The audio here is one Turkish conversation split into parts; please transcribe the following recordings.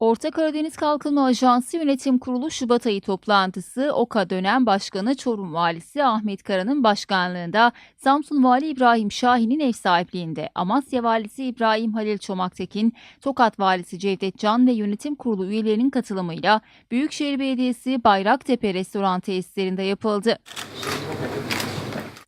Orta Karadeniz Kalkınma Ajansı Yönetim Kurulu Şubat ayı toplantısı OKA dönem başkanı Çorum Valisi Ahmet Kara'nın başkanlığında Samsun Vali İbrahim Şahin'in ev sahipliğinde Amasya Valisi İbrahim Halil Çomaktekin, Tokat Valisi Cevdet Can ve Yönetim Kurulu üyelerinin katılımıyla Büyükşehir Belediyesi Bayraktepe Restoran tesislerinde yapıldı.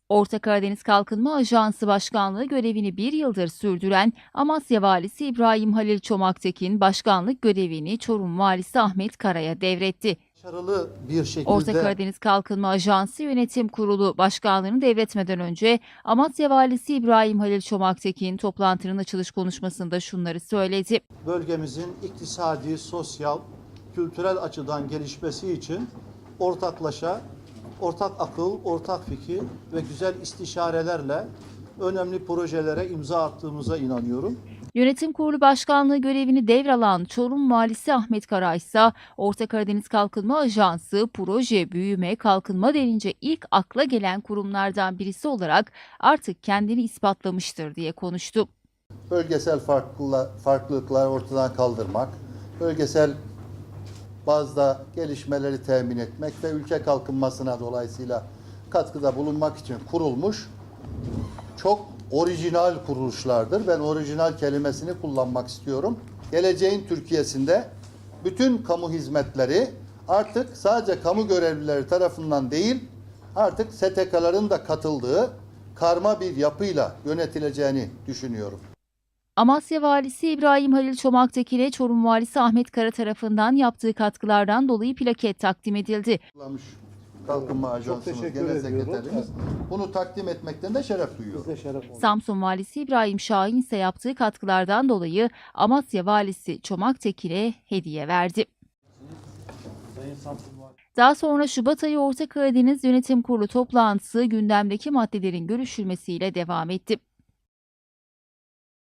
Orta Karadeniz Kalkınma Ajansı Başkanlığı görevini bir yıldır sürdüren Amasya Valisi İbrahim Halil Çomaktekin başkanlık görevini Çorum Valisi Ahmet Kara'ya devretti. Başarılı bir şekilde Orta Karadeniz Kalkınma Ajansı Yönetim Kurulu Başkanlığını devretmeden önce Amasya Valisi İbrahim Halil Çomaktekin toplantının açılış konuşmasında şunları söyledi. bölgemizin iktisadi, sosyal, kültürel açıdan gelişmesi için ortaklaşa, ortak akıl, ortak fikir ve güzel istişarelerle önemli projelere imza attığımıza inanıyorum. Yönetim Kurulu Başkanlığı görevini devralan Çorum Valisi Ahmet Kara ise Orta Karadeniz Kalkınma Ajansı proje, büyüme, kalkınma denince ilk akla gelen kurumlardan birisi olarak artık kendini ispatlamıştır diye konuştu. bölgesel farklılıklar, ortadan kaldırmak, bölgesel bazda gelişmeleri temin etmek ve ülke kalkınmasına dolayısıyla katkıda bulunmak için kurulmuş çok orijinal kuruluşlardır. Ben orijinal kelimesini kullanmak istiyorum. Geleceğin Türkiye'sinde bütün kamu hizmetleri artık sadece kamu görevlileri tarafından değil, artık STK'ların da katıldığı karma bir yapıyla yönetileceğini düşünüyorum. Amasya Valisi İbrahim Halil Çomaktekin'e Çorum Valisi Ahmet Kara tarafından yaptığı katkılardan dolayı plaket takdim edildi. Kalkınma Ajansımız Genel. Sekreterimiz. Bunu takdim etmekten de şeref duyuyorum. Biz de şeref olduk. Samsun Valisi İbrahim Şahin ise yaptığı katkılardan dolayı Amasya Valisi Çomaktekin'e hediye verdi. Daha sonra Şubat ayı Orta Karadeniz Yönetim Kurulu toplantısı gündemdeki maddelerin görüşülmesiyle devam etti.